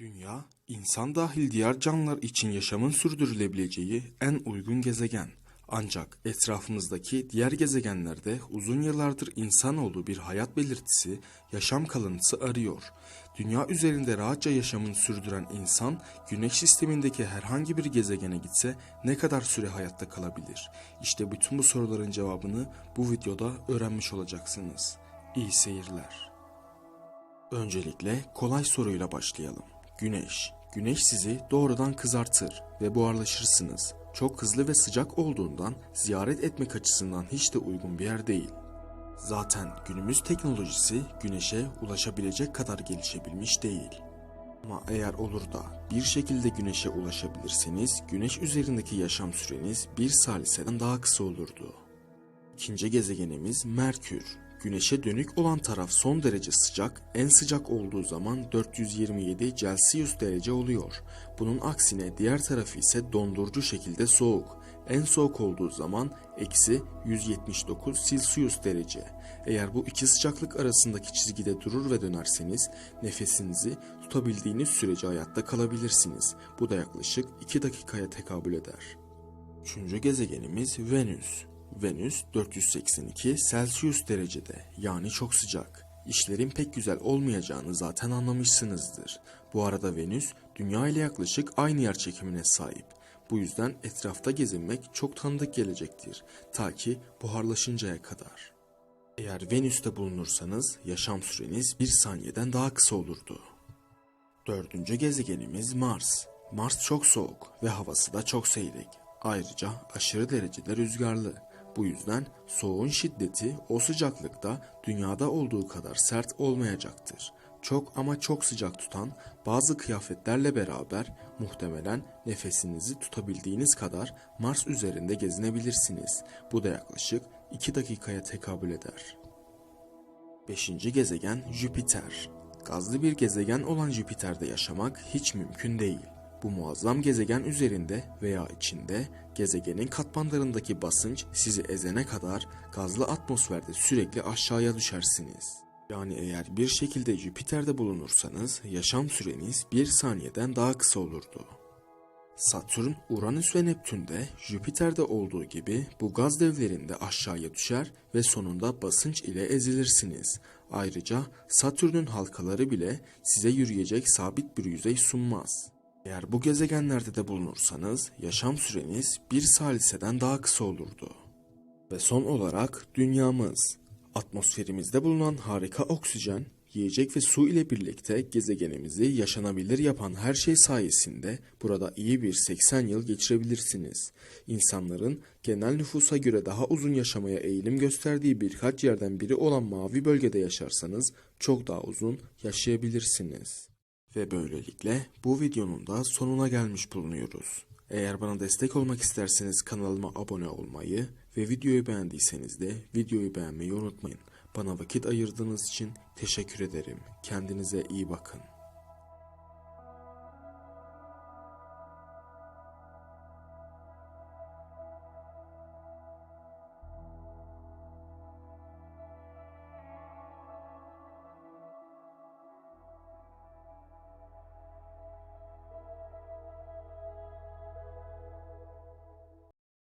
Dünya, insan dahil diğer canlılar için yaşamın sürdürülebileceği en uygun gezegen. Ancak etrafımızdaki diğer gezegenlerde uzun yıllardır insanoğlu bir hayat belirtisi, yaşam kalıntısı arıyor. Dünya üzerinde rahatça yaşamını sürdüren insan, güneş sistemindeki herhangi bir gezegene gitse ne kadar süre hayatta kalabilir? İşte bütün bu soruların cevabını bu videoda öğrenmiş olacaksınız. İyi seyirler. Öncelikle kolay soruyla başlayalım. Güneş. Güneş sizi doğrudan kızartır ve buharlaşırsınız. Çok hızlı ve sıcak olduğundan ziyaret etmek açısından hiç de uygun bir yer değil. Zaten günümüz teknolojisi güneşe ulaşabilecek kadar gelişebilmiş değil. Ama eğer olur da bir şekilde güneşe ulaşabilirseniz güneş üzerindeki yaşam süreniz bir saliseden daha kısa olurdu. İkinci gezegenimiz Merkür. Güneşe dönük olan taraf son derece sıcak, en sıcak olduğu zaman 427 Celsius derece oluyor. Bunun aksine diğer tarafı ise dondurucu şekilde soğuk. En soğuk olduğu zaman eksi 179 Celsius derece. Eğer bu iki sıcaklık arasındaki çizgide durur ve dönerseniz nefesinizi tutabildiğiniz sürece hayatta kalabilirsiniz. Bu da yaklaşık 2 dakikaya tekabül eder. Üçüncü gezegenimiz Venüs. Venüs 482 Celsius derecede yani çok sıcak. İşlerin pek güzel olmayacağını zaten anlamışsınızdır. Bu arada Venüs Dünya ile yaklaşık aynı yer çekimine sahip. Bu yüzden etrafta gezinmek çok tanıdık gelecektir. Ta ki buharlaşıncaya kadar. Eğer Venüs'te bulunursanız yaşam süreniz bir saniyeden daha kısa olurdu. Dördüncü gezegenimiz Mars. Mars çok soğuk ve havası da çok seyrek. Ayrıca aşırı derecede rüzgarlı. Bu yüzden soğuğun şiddeti o sıcaklıkta dünyada olduğu kadar sert olmayacaktır. Çok ama çok sıcak tutan bazı kıyafetlerle beraber muhtemelen nefesinizi tutabildiğiniz kadar Mars üzerinde gezinebilirsiniz. Bu da yaklaşık 2 dakikaya tekabül eder. Beşinci gezegen Jüpiter. Gazlı bir gezegen olan Jüpiter'de yaşamak hiç mümkün değil. Bu muazzam gezegen üzerinde veya içinde gezegenin katmanlarındaki basınç sizi ezene kadar gazlı atmosferde sürekli aşağıya düşersiniz. Yani eğer bir şekilde Jüpiter'de bulunursanız yaşam süreniz bir saniyeden daha kısa olurdu. Satürn, Uranüs ve Neptün'de Jüpiter'de olduğu gibi bu gaz devlerinde aşağıya düşer ve sonunda basınç ile ezilirsiniz. Ayrıca Satürn'ün halkaları bile size yürüyecek sabit bir yüzey sunmaz. Eğer bu gezegenlerde de bulunursanız yaşam süreniz bir saliseden daha kısa olurdu. Ve son olarak dünyamız. Atmosferimizde bulunan harika oksijen, yiyecek ve su ile birlikte gezegenimizi yaşanabilir yapan her şey sayesinde burada iyi bir 80 yıl geçirebilirsiniz. İnsanların genel nüfusa göre daha uzun yaşamaya eğilim gösterdiği birkaç yerden biri olan mavi bölgede yaşarsanız çok daha uzun yaşayabilirsiniz. Ve böylelikle bu videonun da sonuna gelmiş bulunuyoruz. Eğer bana destek olmak isterseniz kanalıma abone olmayı ve videoyu beğendiyseniz de videoyu beğenmeyi unutmayın. Bana vakit ayırdığınız için teşekkür ederim. Kendinize iyi bakın.